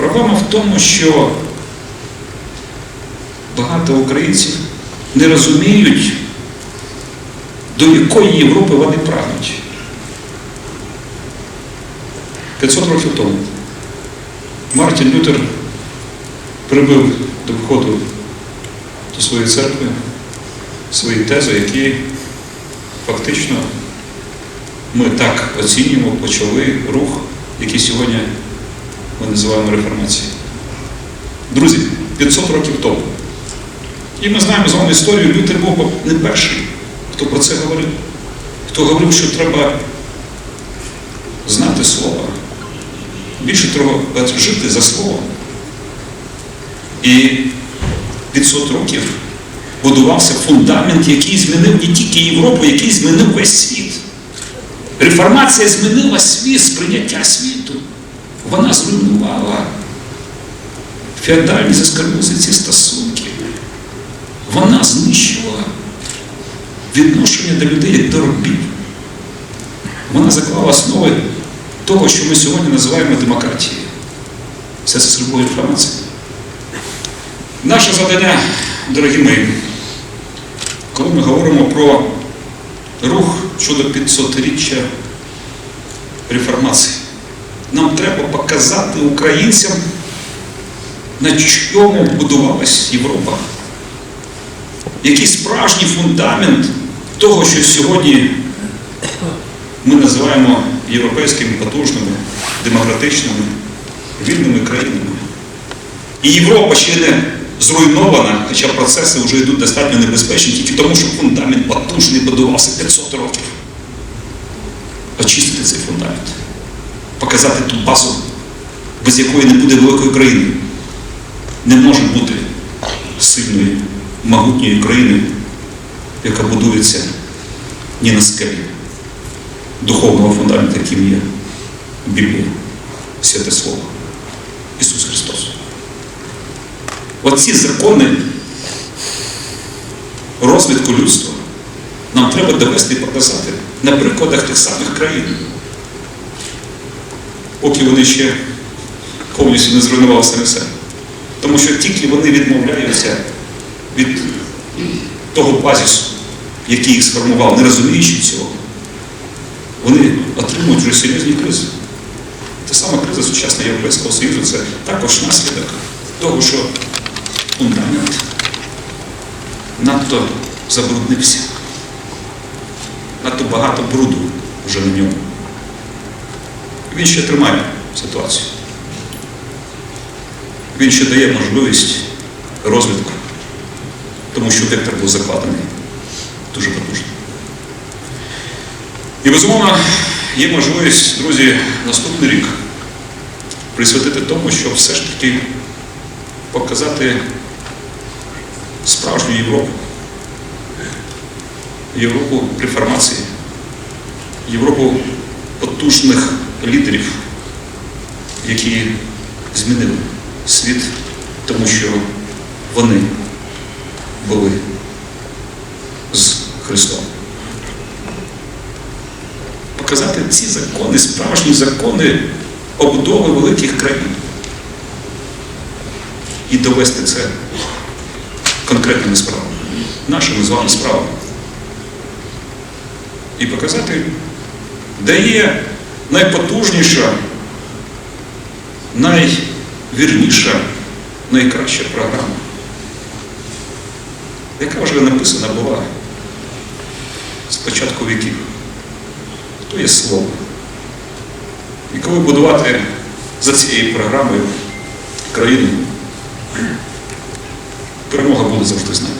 Проблема в тому, що багато українців не розуміють, до якої Європи вони прагнуть. 500 років тому Мартін Лютер прибив до входу до своєї церкви свої тези, які фактично ми так оцінюємо, почали рух, який сьогодні ми називаємо реформацією. Друзі, 500 років тому. І ми знаємо з вами історію, Лютер був не перший, хто про це говорив, хто говорив, що треба знати слово, більше того, жити за словом. І 500 років будувався фундамент, який змінив не тільки Європу, який змінив весь світ. Реформація змінила світ, сприйняття світу. Вона зруйнувала феодальні заскорбузи ці стосунки. Вона знищила відношення до людей як до робів. Вона заклала основи того, що ми сьогодні називаємо демократією. Все це зробила реформація. Наше завдання, дорогі мої, коли ми говоримо про рух щодо 500-річчя реформації, нам треба показати українцям, на чому будувалась Європа. Який справжній фундамент того, що сьогодні ми називаємо європейськими потужними, демократичними, вільними країнами. І Європа ще не зруйнована, хоча процеси вже йдуть достатньо небезпечні, тільки тому, що фундамент потужний будувався 500 років. Очистити цей фундамент, показати ту базу, без якої не буде великої країни. Не може бути сильної, могутньої країни, яка будується ні на скелі духовного фундаменту, яким є Біблія, Святе Слово, Ісус Христос. Оці закони розвитку людства нам треба довести і показати на прикладах тих самих країн, поки вони ще повністю не зруйнували самі себе. Тому що тільки вони відмовляються від того базису, який їх сформував, не розуміючи цього, вони отримують вже серйозні кризи. Та сама криза сучасного Європейського Союзу це також наслідок того, що фундамент надто забруднився. Надто багато бруду вже на ньому. Він ще тримає ситуацію. Він ще дає можливість розвитку, тому що вектор був закладений дуже потужно. І безумовно є можливість, друзі, наступний рік присвятити тому, щоб все ж таки показати справжню Європу. Європу реформації, Європу потужних лідерів, які змінили світ, тому що вони були з Христом. Показати ці закони, справжні закони побудови великих країн. І довести це конкретними справами, нашими з вами справами. І показати, де є найпотужніша, найвірніша, найкраща програма, яка вже написана була з початку віків. То є слово. І коли будувати за цією програмою країну, перемога буде завжди з нами.